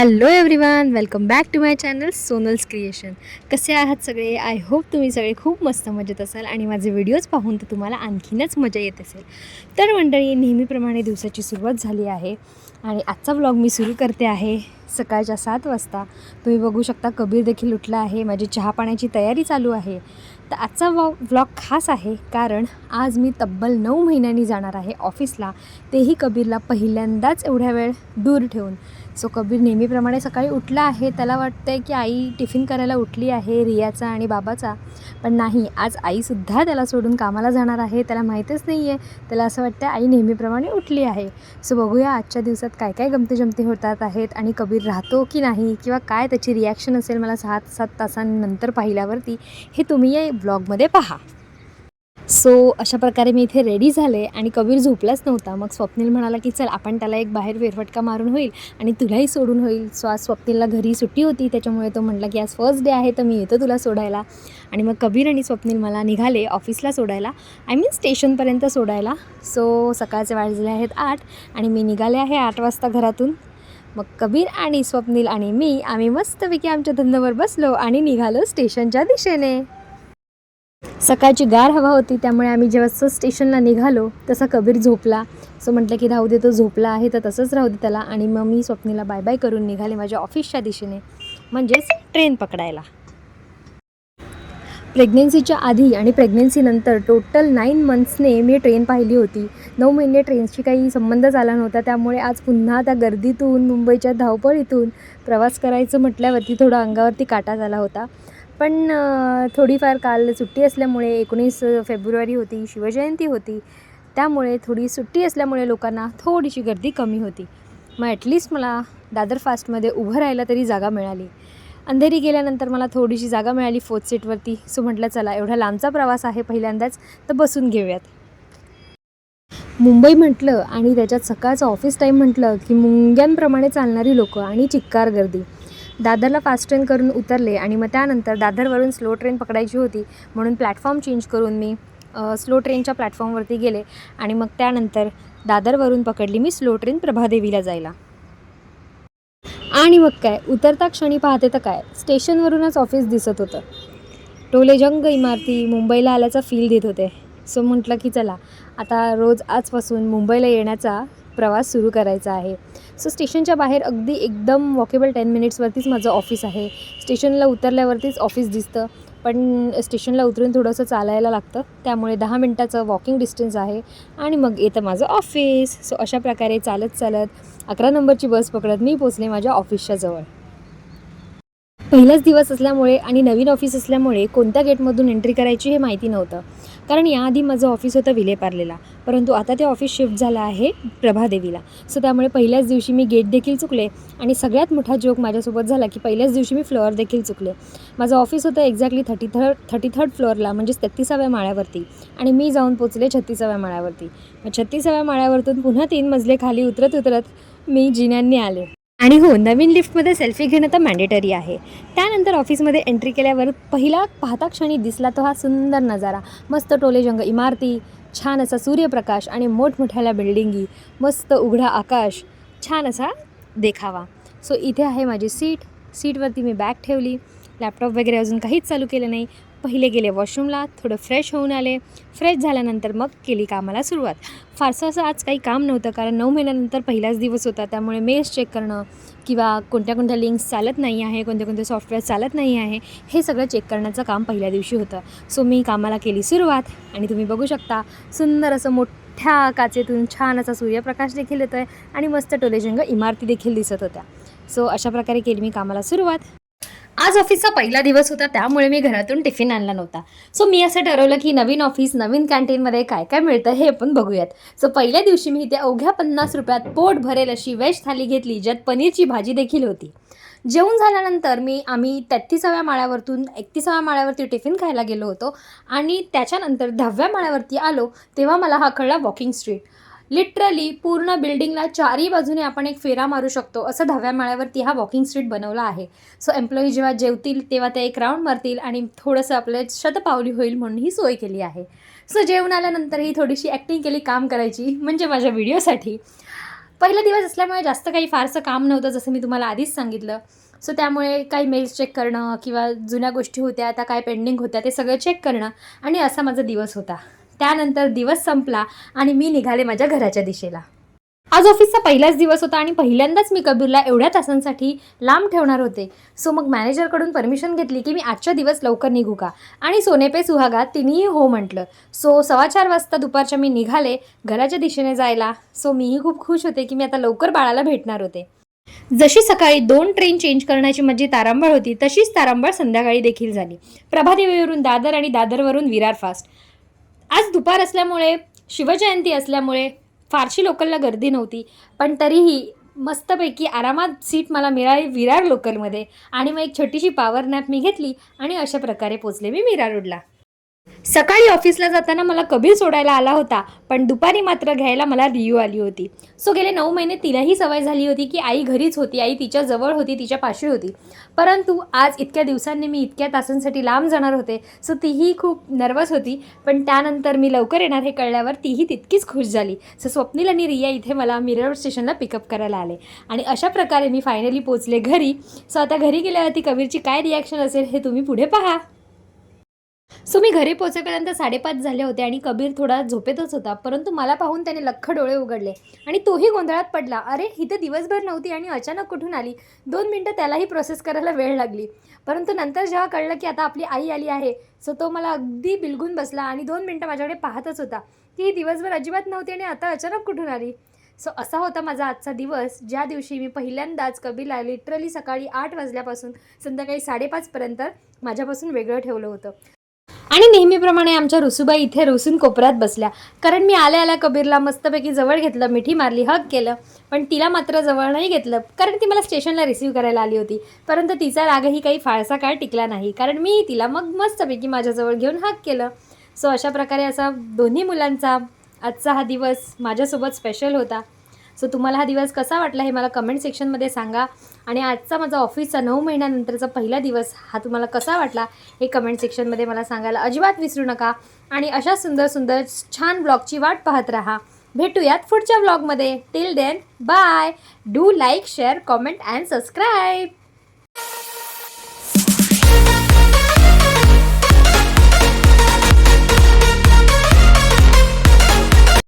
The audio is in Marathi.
Hello everyone welcome back to my channel Sonal's Creation कसे आहात सगळे? आय होप तुम्ही सगळे खूप मस्त मजेत असाल आणि माझे व्हिडिओज पाहून तर तुम्हाला आणखीनच मजा येत असेल. तर मंडळी नेहमीप्रमाणे दिवसाची सुरुवात झाली आहे. आणि आजचा व्लॉग मी सुरू करते आहे सकाळच्या सात वाजता. तुम्ही बघू शकता कबीर देखील उठला आहे. माझी चहा पाण्याची तयारी चालू आहे. तर आजचा व्लॉग व्लॉग खास आहे कारण आज मी तब्बल नऊ महिन्यांनी जाणार आहे ऑफिसला. तेही कबीरला पहिल्यांदाच एवढ्या वेळ दूर ठेवून. सो कबीर नेहमीप्रमाणे सकाळी उठला आहे. त्याला वाटतं आहे की आई टिफिन करायला उठली आहे रियाचा आणि बाबाचा. पण नाही आज आईसुद्धा त्याला सोडून कामाला जाणार आहे. त्याला माहीतच नाही आहे त्याला असं वाटतं आई नेहमीप्रमाणे उठली आहे. सो बघूया आजच्या दिवसात काय काय गमती जमती होतात आहेत आणि कबीर राहतो की नाही किंवा काय त्याची रिॲक्शन असेल मला सात सात तासांनंतर पाहिल्यावरती हे तुम्ही या ब्लॉगमध्ये पहा. सो अशा प्रकारे मी इथे रेडी झाले आणि कबीर झोपलाच नव्हता. मग स्वप्नील म्हणाला की चल आपण त्याला एक बाहेर फेरफटका मारून होईल आणि तुलाही सोडून होईल. सो आज स्वप्नीलला घरी सुट्टी होती. त्याच्यामुळे तो म्हटला की आज फर्स्ट डे आहे तर मी येतो तुला सोडायला. आणि मग कबीर आणि स्वप्नील मला निघाले ऑफिसला सोडायला. आय मीन स्टेशनपर्यंत सोडायला. सो सकाळचे वाजले आहेत आठ आणि मी निघाले आहे आठ वाजता घरातून. मग कबीर आणि स्वप्नील आणि मी आम्ही मस्तपैकी आमच्या धंद्यावर बसलो आणि निघालो स्टेशनच्या दिशेने. सकाळची गार हवा होती त्यामुळे आम्ही जेव्हा स्टेशनला निघालो तसा कबीर झोपला. सो म्हटलं की राहू दे तो झोपला आहे तर तसंच राहू दे त्याला. आणि मग मी स्वप्नीला बाय बाय करून निघाले माझ्या ऑफिसच्या दिशेने म्हणजेच ट्रेन पकडायला. प्रेग्नेन्सीच्या आधी आणि प्रेग्नेन्सीनंतर टोटल नाईन मंथ्सने मी ट्रेन पाहिली होती. नऊ महिने ट्रेनशी काही संबंधच आला नव्हता त्यामुळे आज पुन्हा त्या गर्दीतून मुंबईच्या धावपळीतून प्रवास करायचं म्हटल्यावरती थोडा अंगावरती काटा झाला होता. पण थोडीफार काल सुट्टी असल्यामुळे एकोणीस फेब्रुवारी होती शिवजयंती होती. त्यामुळे थोडी सुट्टी असल्यामुळे लोकांना थोडीशी गर्दी कमी होती. मग ॲटलिस्ट मला दादर फास्टमध्ये उभं राहायला तरी जागा मिळाली. अंधेरी गेल्यानंतर मला थोडीशी जागा मिळाली फोर्थ सीटवरती सो म्हटलं चला एवढा लांबचा प्रवास आहे पहिल्यांदाच तर बसून घेऊयात. मुंबई म्हटलं आणि त्याच्यात सकाळचं ऑफिस टाईम म्हटलं की मुंग्यांप्रमाणे चालणारी लोकं आणि चिक्कार गर्दी. दादरला फास्ट ट्रेन करून उतरले आणि मग त्यानंतर दादरवरून स्लो ट्रेन पकडायची होती म्हणून प्लॅटफॉर्म चेंज करून मी स्लो ट्रेनच्या प्लॅटफॉर्मवरती गेले आणि मग त्यानंतर दादरवरून पकडली मी स्लो ट्रेन प्रभादेवीला जायला. आणि मग काय उतरता क्षणी पाहते तर काय स्टेशनवरूनच ऑफिस दिसत होतं. टोलेजंग इमारती मुंबईला आल्याचा फील देत होते. सो म्हटलं की चला आता रोज आजपासून मुंबईला येण्याचा प्रवास सुरू करायचा आहे. सो स्टेशनच्या बाहेर अगदी एकदम वॉकेबल टेन मिनिट्सवरतीच माझं ऑफिस आहे. स्टेशनला उतरल्यावरतीच ऑफिस दिसतं. पण स्टेशनला उतरून थोडंसं चालायला लागतं. त्यामुळे दहा मिनटाचं वॉकिंग डिस्टन्स आहे. आणि मग येतं माझं ऑफिस सो अशा प्रकारे चालत चालत अकरा नंबरची बस पकडत मी पोचले माझ्या ऑफिसच्या जवळ. पहिलाच दिवस असल्यामुळे आणि नवीन ऑफिस असल्यामुळे कोणत्या गेटमधून एंट्री करायची हे माहिती नव्हतं. कारण याआधी माझं ऑफिस होतं विलेपार्लेला. परंतु आता ते ऑफिस शिफ्ट झालं आहे प्रभादेवीला. सो त्यामुळे पहिल्याच दिवशी मी गेट देखील चुकले आणि सगळ्यात मोठा जोक माझ्यासोबत झाला की पहिल्याच दिवशी मी फ्लोअर देखील चुकले. माझं ऑफिस होतं exactly thirty third thirty third फ्लोअरला म्हणजेच तेहतीसाव्या माळ्यावरती. आणि मी जाऊन पोचले छत्तीसाव्या माळ्यावरती. मग छत्तीसाव्या माळ्यावरतून पुन्हा तीन मजले खाली उतरत उतरत मी जिन्यांनी आले. आणि हो नवीन लिफ्टमध्ये सेल्फी घेणं तर मॅन्डेटरी आहे. त्यानंतर ऑफिसमध्ये एंट्री केल्यावर पहिला पाहता क्षणी दिसला तो हा सुंदर नजारा. मस्त टोलेजंग इमारती छान असा सूर्यप्रकाश आणि मोठमोठ्याला बिल्डिंगी मस्त उघडा आकाश छान असा देखावा. सो इथे आहे माझी सीट. सीटवरती मी बॅग ठेवली. लॅपटॉप वगैरे अजून काहीच चालू केलं नाही. पहिले गेले वॉशरूमला थोडं फ्रेश होऊन आले. फ्रेश झाल्यानंतर मग केली कामाला सुरुवात. फारसं असं आज काही काम नव्हतं कारण नऊ महिन्यानंतर पहिलाच दिवस होता. त्यामुळे मेल्स चेक करणं किंवा कोणत्या कोणत्या लिंक्स चालत नाही आहे कोणते कोणते सॉफ्टवेअर चालत नाही आहे हे सगळं चेक करण्याचं काम पहिल्या दिवशी होतं. सो मी कामाला केली सुरुवात आणि तुम्ही बघू शकता सुंदर असं मोठ्या काचेतून छान असा सूर्यप्रकाश देखील येतो आहे आणि मस्त टोलेजंग इमारती देखील दिसत होत्या. सो अशा प्रकारे केली मी कामाला सुरुवात. आज ऑफिसचा पहिला दिवस होता त्यामुळे मी घरातून टिफिन आणला नव्हता. सो मी असं ठरवलं की नवीन ऑफिस नवीन कॅन्टीनमध्ये काय काय मिळतं हे आपण बघूयात. सो पहिल्या दिवशी मी इथे अवघ्या पन्नास रुपयात पोट भरेल अशी वेज थाली घेतली ज्यात पनीरची भाजी देखील होती. जेवून झाल्यानंतर मी आम्ही तेहतीसाव्या माळ्यावरतून एकतीसाव्या माळ्यावरती टिफिन खायला गेलो होतो. आणि त्याच्यानंतर दहाव्या माळ्यावरती आलो तेव्हा मला हा कळला वॉकिंग स्ट्रीट लिटरली पूर्ण बिल्डिंगला चारही बाजूने आपण एक फेरा मारू शकतो. असं दहाव्या माळ्यावरती हा वॉकिंग स्ट्रीट बनवला आहे. सो एम्प्लॉई जेव्हा जेवतील तेव्हा ते एक राऊंड मारतील आणि थोडंसं आपलं शतपावली होईल म्हणून ही सोय केली आहे. सो जेवण आल्यानंतर ही थोडीशी ॲक्टिंग केली काम करायची म्हणजे माझ्या व्हिडिओसाठी पहिला दिवस असल्यामुळे जास्त काही फारसं काम नव्हतं जसं मी तुम्हाला आधीच सांगितलं. सो त्यामुळे काही मेल्स चेक करणं किंवा जुन्या गोष्टी होत्या त्या काय पेंडिंग होत्या ते सगळं चेक करणं आणि असा माझा दिवस होता. त्यानंतर दिवस संपला आणि मी निघाले माझ्या घराच्या दिशेला. आज ऑफिसचा पहिलाच दिवस होता आणि पहिल्यांदाच मी कबीरला एवढ्या तासांसाठी लांब ठेवणार होते. सो मग मॅनेजरकडून परमिशन घेतली की मी आजच्या दिवस लवकर निघू का? आणि सोनेपे सुहागात तिनेही हो म्हटलं. सो सव्वा चार वाजता दुपारच्या मी निघाले घराच्या दिशेने जायला. सो मीही खूप खुश होते की मी आता लवकर बाळाला भेटणार होते. जशी सकाळी दोन ट्रेन चेंज करण्याची माझी तारांबळ होती तशीच तारांबळ संध्याकाळी देखील झाली. प्रभादेवीवरून दादर आणि दादरवरून विरार फास्ट. आज दुपार असल्यामुळे शिवजयंती असल्यामुळे फारशी लोकलला गर्दी नव्हती. पण तरीही मस्तपैकी आरामात सीट मला मिळाली विरार लोकलमध्ये आणि मग एक छोटीशी पॉवर नॅप मी घेतली आणि अशा प्रकारे पोचले मी विरार रोडला सकाळी ऑफिसला जाताना मला कबीर सोडायला आला होता पण दुपारी मात्र घ्यायला मला रियू आली होती. सो गेले नऊ महिने तिलाही सवय झाली होती की आई घरीच होती आई तिच्या जवळ होती तिच्या पाशी होती. परंतु आज इतक्या दिवसांनी मी इतक्या तासांसाठी लांब जाणार होते सो तीही खूप नर्वस होती पण त्यानंतर मी लवकर येणार हे कळल्यावर तीही तितकीच खुश झाली. सो स्वप्नील आणि रिया इथे मला मिरर स्टेशनला पिकअप करायला आले. आणि अशा प्रकारे मी फायनली पोचले घरी. सो आता घरी गेल्यावरती कबीरची काय रिॲक्शन असेल हे तुम्ही पुढे पहा. सो मी घरी पोहोचेपर्यंत साडेपाच झाले होते आणि कबीर थोडा झोपेतच होता परंतु मला पाहून त्याने लख्ख डोळे उघडले आणि तोही गोंधळात पडला. अरे ही तर दिवसभर नव्हती आणि अचानक कुठून आली? दोन मिनटं त्यालाही प्रोसेस करायला वेळ लागली. परंतु नंतर जेव्हा कळलं की आता आपली आई आली आहे सो तो मला अगदी बिलगून बसला आणि दोन मिनटं माझ्याकडे पाहतच होता की ही दिवसभर अजिबात नव्हती आणि आता अचानक कुठून आली? सो असा होता माझा आजचा दिवस. ज्या दिवशी मी पहिल्यांदाच कबीला लिटरली सकाळी आठ वाजल्यापासून संध्याकाळी साडेपाचपर्यंत माझ्यापासून वेगळं ठेवलं होतं. आणि नेहमीप्रमाणे आमच्या रुसूबाई इथे रुसून कोपऱ्यात बसल्या. कारण मी आल्या आल्या कबीरला मस्तपैकी जवळ घेतलं मिठी मारली हक केलं. पण तिला मात्र जवळ नाही घेतलं कारण ती मला स्टेशनला रिसीव्ह करायला आली होती. परंतु तिचा रागही काही फारसा काळ टिकला नाही. कारण मी तिला मग मस्तपैकी माझ्याजवळ घेऊन हक केलं. सो अशा प्रकारे असा दोन्ही मुलांचा आजचा हा दिवस माझ्यासोबत स्पेशल होता. सो तुम्हाला हा दिवस कसा वाटला हे मला कमेंट सेक्शनमध्ये सांगा. आणि आजचा माझा ऑफिसचा नऊ महिन्यानंतरचा पहिला दिवस हा तुम्हाला कसा वाटला हे कमेंट सेक्शनमध्ये मला सांगायला अजिबात विसरू नका. आणि अशा सुंदर सुंदर छान ब्लॉगची वाट पाहत राहा. भेटूयात पुढच्या ब्लॉगमध्ये till then bye do like share comment and subscribe